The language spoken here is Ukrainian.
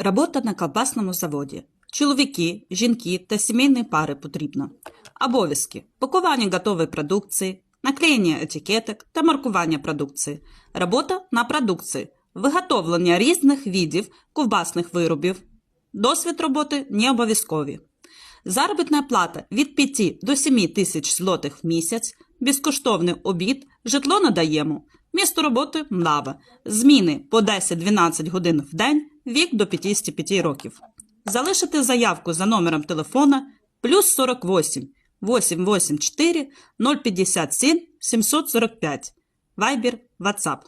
Робота на колбасному заводі. Чоловіки, жінки та сімейні пари потрібно. Обов'язки. Пакування готової продукції, наклеєння етикеток та маркування продукції. Робота на продукції. Виготовлення різних видів ковбасних виробів. Досвід роботи не обов'язкові. Заробітна плата від 5 до 7 тисяч злотих в місяць, безкоштовний обід, житло надаємо. Місто роботи млава. Зміни по 10-12 годин в день, вік до 55 років. Залишити заявку за номером телефона плюс 48 884 057 745. Вайбер, WhatsApp.